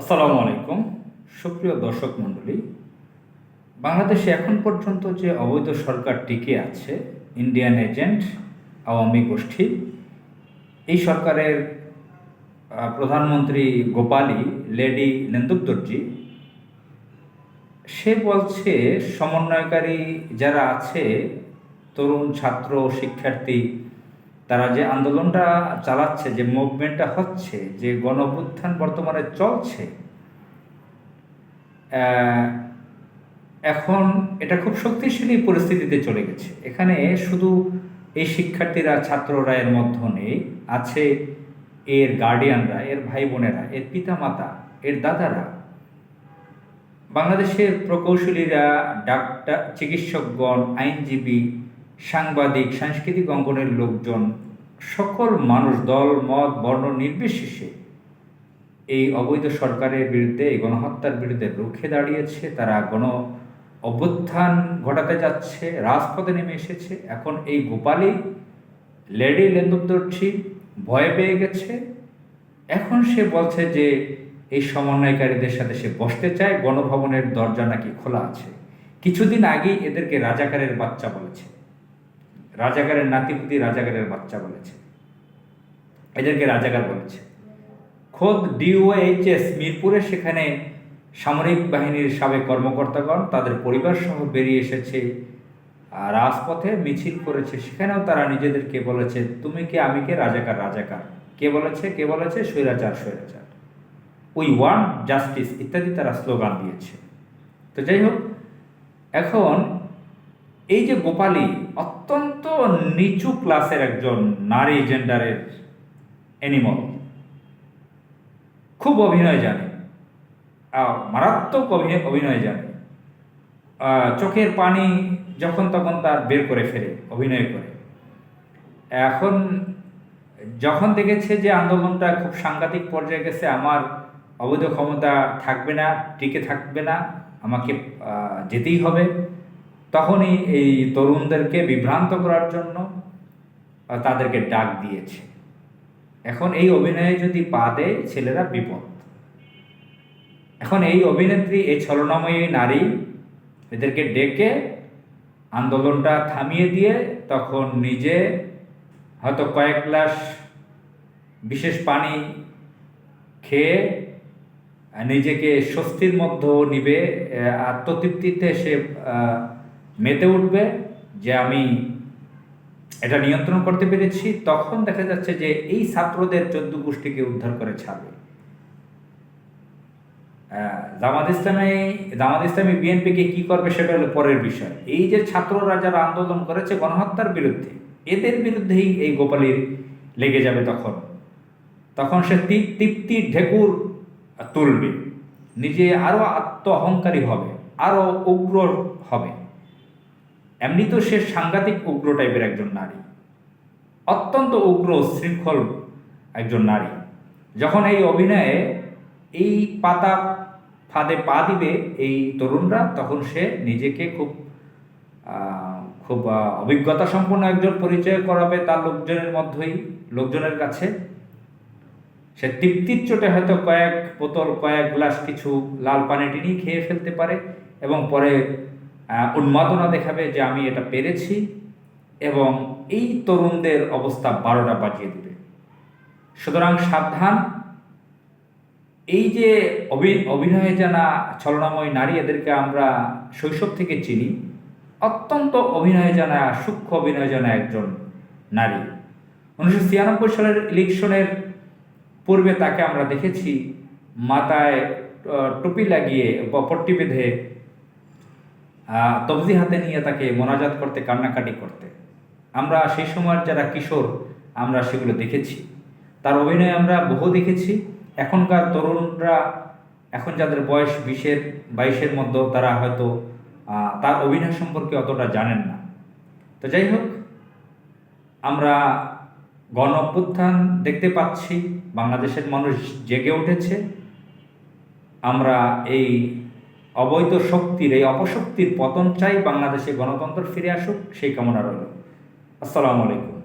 আসসালামু আলাইকুম। সুপ্রিয় দর্শক মণ্ডলী, বাংলাদেশে এখন পর্যন্ত যে অবৈধ সরকার টিকে আছে ইন্ডিয়ান এজেন্ট আওয়ামী গোষ্ঠী, এই সরকারের প্রধানমন্ত্রী গোপালী, লেডি নেন্দুকদর্জি, সে বলছে সমন্বয়কারী যারা আছে, তরুণ ছাত্র, শিক্ষার্থী তারা যে আন্দোলনটা চালাচ্ছে, যে মুভমেন্টটা হচ্ছে, যে গণ বর্তমানে চলছে এখন এটা খুব শক্তিশালী পরিস্থিতিতে চলে গেছে। এখানে শুধু এই শিক্ষার্থীরা, ছাত্ররা এর মধ্যে নেই, আছে এর গার্ডিয়ানরা এর ভাই বোনেরা এর পিতামাতা, এর দাদারা। বাংলাদেশের প্রকৌশলীরা, ডাক্তার, চিকিৎসকগণ, আইনজীবী সাংবাদিক, সাংস্কৃতিক অঙ্গনের লোকজন, সকল মানুষ, দল, মত, বর্ণ নির্বিশেষে এই অবৈধ সরকারের বিরুদ্ধে, এই গণহত্যার বিরুদ্ধে রুখে দাঁড়িয়েছে। তারা গণ অভ্যুত্থান ঘটাতে যাচ্ছে, রাজপথে নেমে এসেছে। এখন এই গোপালী লেডি লেন্দুপদর্শী ভয় পেয়ে গেছে। এখন সে বলছে যে, এই সমন্বয়কারীদের সাথে সে বসতে চায়, গণভবনের দরজা নাকি খোলা আছে। কিছুদিন আগেই এদেরকে রাজাকারের বাচ্চা বলেছে। রাজাকারের নাতিপুতি রাজাকারের বাচ্চা বলেছে। এদেরকে রাজাকার বলেছে। খোদ ডিওএইচএস মিরপুরে সেখানে সামরিক বাহিনীর সাবেক কর্মকর্তাগণ তাদের পরিবার সহ বেরিয়ে এসেছে রাজপথে মিছিল করেছে। সেখানেও তারা নিজেদেরকে বলেছে, তুমি কে? আমি কে? রাজাকার রাজাকার। কে বলেছে? কে বলেছে? স্বৈরাচার স্বৈরাচার। উই ওয়ান্ট জাস্টিস ইত্যাদি তারা স্লোগান দিয়েছে। তো যাই হোক, এখন এই যে গোপালী, অত্যন্ত নিচু ক্লাসের একজন নারী জেন্ডারের অ্যানিমল খুব অভিনয় জানে। মারাত্মক অভিনয় জানে। চোখের পানি যখন তখন তার বের করে ফেলে, অভিনয় করে। এখন যখন দেখেছে যে আন্দোলনটা খুব সাংঘাতিক পর্যায়ে গেছে, আমার অবৈধ ক্ষমতা থাকবে না, টিকে থাকবে না, আমাকে যেতেই হবে। তখনই এই তরুণদেরকে বিভ্রান্ত করার জন্য তাদেরকে ডাক দিয়েছে। এখন এই অভিনয়ে যদি পা দেয়, ছেলেরা বিপদ। এখন এই অভিনেত্রী, এই ছলনাময়ী নারী এদেরকে ডেকে আন্দোলনটা থামিয়ে দিয়ে তখন নিজে হয়তো কয়েক গ্লাস বিশেষ পানি খেয়ে নিজেকে স্বস্তির মধ্যে নিবে আত্মতৃপ্তিতে সে মেতে উঠবে যে আমি এটা নিয়ন্ত্রণ করতে পেরেছি, তখন দেখা যাচ্ছে যে এই ছাত্রদের চোদ্দ গোষ্ঠীকে উদ্ধার করে ছাড়বে। জামাত ইসলামী জামাত ইসলামী বিএনপিকে কি করবে সেটা হলো পরের বিষয়। এই যে ছাত্ররা যারা আন্দোলন করেছে গণহত্যার বিরুদ্ধে, এদের বিরুদ্ধেই এই গোপালীর লেগে যাবে তখন। তখন সে তৃপ- তৃপ্তি ঢেকুর তুলবে। নিজে আরও আত্ম অহংকারী হবে আরও উগ্র হবে। এমনি তো সে সাংঘাতিক উগ্র টাইপের একজন নারী। অত্যন্ত উগ্র শৃঙ্খল একজন নারী। যখন এই অভিনয়ে এই পাতা ফাঁদে পা দিবে এই তরুণরা, তখন সে নিজেকে খুব খুব অভিজ্ঞতা সম্পন্ন একজন পরিচয় করাবে তার লোকজনের মধ্যেই, লোকজনের কাছে। সে তৃপ্তির চোটে হয়তো কয়েক বোতল, কয়েক গ্লাস কিছু লাল পানি টিনি খেয়ে ফেলতে পারে এবং পরে উন্মাদনা দেখাবে যে আমি এটা পেরেছি এবং এই তরুণদের অবস্থা বারোটা বাজিয়ে দেবে। সুতরাং সাবধান। এই যে অভি- অভিনয়ে জানা ছলনাময় নারী এদেরকে আমরা শৈশব থেকে চিনি, অত্যন্ত অভিনয় জানা, সূক্ষ্ম অভিনয় জানা একজন নারী। উনিশশো ছিয়ানব্বই সালের ইলেকশনের পূর্বে তাকে আমরা দেখেছি, মাথায় টুপি লাগিয়ে পট্টি বেঁধে তবজি হাতে নিয়ে তাকে মোনাজাত করতে, কান্নাকাটি করতে। আমরা সেই সময়ের যারা কিশোর, আমরা সেগুলো দেখেছি। তার অভিনয় আমরা বহু দেখেছি। এখনকার তরুণরা, এখন যাদের বয়স বিশের, বাইশের মধ্যে, তারা হয়তো তার অভিনয় সম্পর্কে অতটা জানেন না। তো যাই হোক, আমরা গণ অভ্যুত্থান দেখতে পাচ্ছি। বাংলাদেশের মানুষ জেগে উঠেছে। আমরা এই অবৈধ শক্তির এই অপশক্তির পতন চাই বাংলাদেশে গণতন্ত্র ফিরে আসুক, সেই কামনা রইল। আসসালামু আলাইকুম।